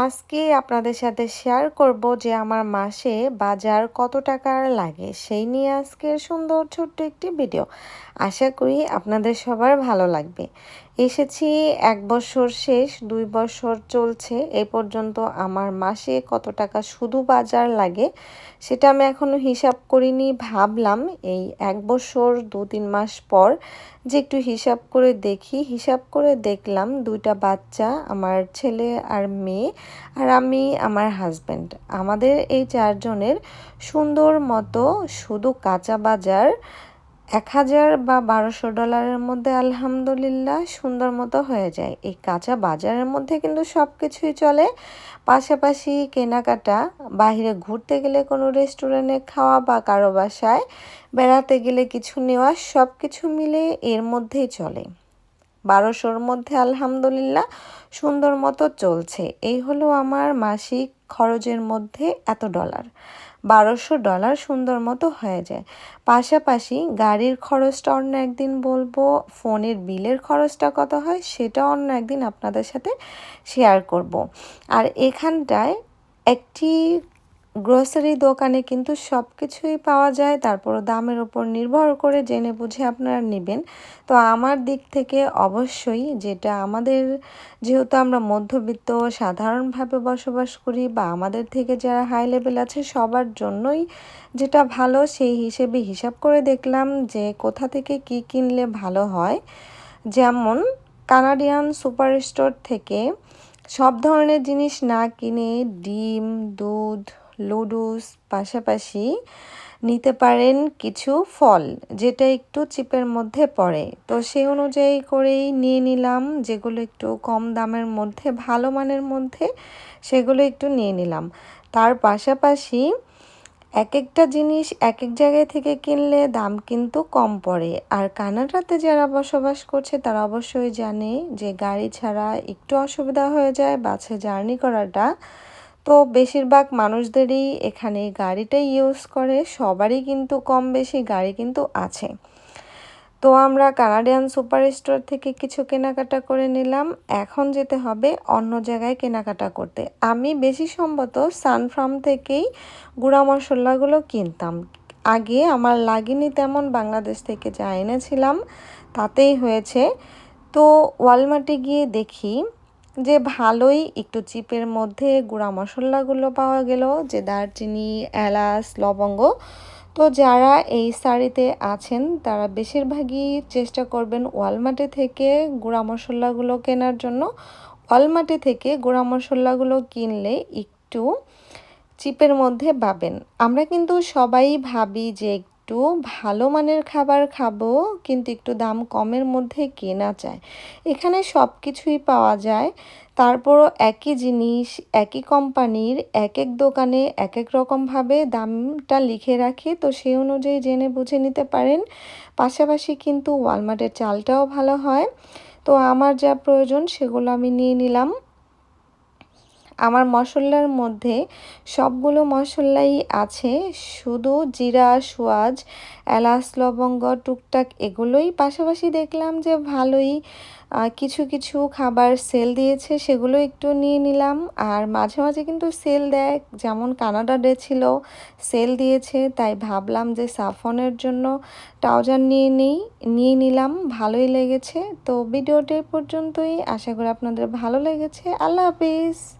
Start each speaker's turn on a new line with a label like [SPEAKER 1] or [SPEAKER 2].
[SPEAKER 1] আজকে আপনাদের সাথে শেয়ার করব যে আমার মাসে বাজার কত টাকার লাগে, সেই নিয়ে আজকের সুন্দর ছোট্ট একটি ভিডিও আশা করি আপনাদের সবার ভালো লাগবে। এসেছি, এক বছর শেষ, দুই বছর চলছে, এ পর্যন্ত আমার মাসে কত টাকা শুধু বাজার লাগে সেটা আমি এখনও হিসাব করিনি, ভাবলাম এই এক বছর দু তিন মাস পর যে একটু হিসাব করে দেখি। হিসাব করে দেখলাম দুইটা বাচ্চা, আমার ছেলে আর মেয়ে আর আমি, আমার হাজব্যান্ড আমাদের এই চারজনের সুন্দর মতো শুধু কাঁচা বাজার এক হাজার বা বারোশো ডলারের মধ্যে আলহামদুলিল্লাহ সুন্দর মতো হয়ে যায়। এই কাঁচা বাজারের মধ্যে কিন্তু সব কিছুই চলে। পাশাপাশি কেনাকাটা বাহিরে ঘুরতে গেলে কোনো রেস্টুরেন্টে খাওয়া বা কারও বাসায়, বেড়াতে গেলে কিছু নেওয়া সব কিছু মিলে এর মধ্যেই চলে। বারোশোর মধ্যে আলহামদুলিল্লাহ সুন্দর মতো চলছে। এই হলো আমার মাসিক খরচের মধ্যে এত ডলার। বারোশো ডলার সুন্দর মতো হয়ে যায়। পাশাপাশি গাড়ির খরচটা অন্য একদিন বলব, ফোনের বিলের খরচটা কত হয় সেটা অন্য একদিন আপনাদের সাথে শেয়ার করব। আর এখানটায় একটি গ্রোসারি দোকানে কিন্তু সব কিছুই পাওয়া যায় তারপর দামের ওপর নির্ভর করে জেনে বুঝে আপনারা নেবেন। তো আমার দিক থেকে অবশ্যই যেটা আমাদের, যেহেতু আমরা মধ্যবিত্ত, সাধারণভাবে বসবাস করি বা আমাদের থেকে যারা হাই লেভেল আছে, সবার জন্যই যেটা ভালো, সেই হিসেবে হিসাব করে দেখলাম যে কোথা থেকে কি কিনলে ভালো হয়। যেমন কানাডিয়ান সুপার স্টোর থেকে সব ধরনের জিনিস না কিনে ডিম, দুধ লুডুস পাশাপাশি নিতে পারেন কিছু ফল, যেটা একটু চিপের মধ্যে পড়ে। তো সেই অনুযায়ী করেই নিয়ে নিলাম, যেগুলো একটু কম দামের মধ্যে, ভালো মানের মধ্যে, সেগুলো একটু নিয়ে নিলাম। তার পাশাপাশি এক একটা জিনিস এক এক জায়গায় থেকে কিনলে দাম কিন্তু কম পড়ে। আর কানাডাতে যারা বসবাস করছে, তারা অবশ্যই জানে যে গাড়ি ছাড়া একটু অসুবিধা হয়ে যায়, বাসে জার্নি করাটা। তো বেশিরভাগ মানুষদেরই এখানে গাড়িটাই ইউজ করে, সবারই কিন্তু কম বেশি গাড়ি কিন্তু আছে। তো আমরা কানাডিয়ান সুপার স্টোর থেকে কিছু কেনাকাটা করে নিলাম। এখন যেতে হবে অন্য জায়গায় কেনাকাটা করতে। আমি বেশি সম্ভবত সানফ্রাম থেকেই গুঁড়া মশলাগুলো কিনতাম। আগে আমার লাগেনি তেমন, বাংলাদেশ থেকে যা এনেছিলাম তাতেই হয়েছে। তো ওয়ালমার্টে গিয়ে দেখি যে ভালোই একটু চিপের মধ্যে গুঁড়া মশলাগুলো পাওয়া গেল, যে দারচিনি, এলাচ, লবঙ্গ। তো যারা এই শাড়িতে আছেন, তারা বেশিরভাগই চেষ্টা করবেন ওয়ালমার্টে থেকে গুঁড়া মশলাগুলো কেনার জন্য। ওয়ালমার্টে থেকে গুঁড়া মশলাগুলো কিনলে একটু চিপের মধ্যে পাবেন। আমরা কিন্তু সবাই ভাবি যে একটু ভালো মানের খাবার খাব, কিন্তু একটু দাম কমের মধ্যে কেনা চায় এখানে সব কিছুই পাওয়া যায়। তারপরও একই জিনিস, একই কোম্পানির এক এক দোকানে এক এক রকমভাবে দামটা লিখে রাখে, তো সেই অনুযায়ী জেনে বুঝে নিতে পারেন। পাশাপাশি কিন্তু ওয়ালমার্টের চালটাও ভালো হয়। তো আমার যা প্রয়োজন সেগুলো আমি নিয়ে নিলাম। আমার মশলার মধ্যে সবগুলো মশলাই আছে, শুধু জিরা, সোয়াজ, এলাচ, লবঙ্গ, টুকটাক এগুলোই। পাশাপাশি দেখলাম যে ভালোই কিছু কিছু খাবার সেল দিয়েছে, সেগুলো একটু নিয়ে নিলাম। আর মাঝে মাঝে কিন্তু সেল দেয়, যেমন কানাডা ডে ছিল সেল দিয়েছে, তাই ভাবলাম যে সাফনের জন্য ট্রাউজার নিয়ে নেই, নিয়ে নিলাম, ভালোই লেগেছে। তো ভিডিওটি পর্যন্তই, আশা করি আপনাদের ভালো লেগেছে। আল্লাহ হাফিজ।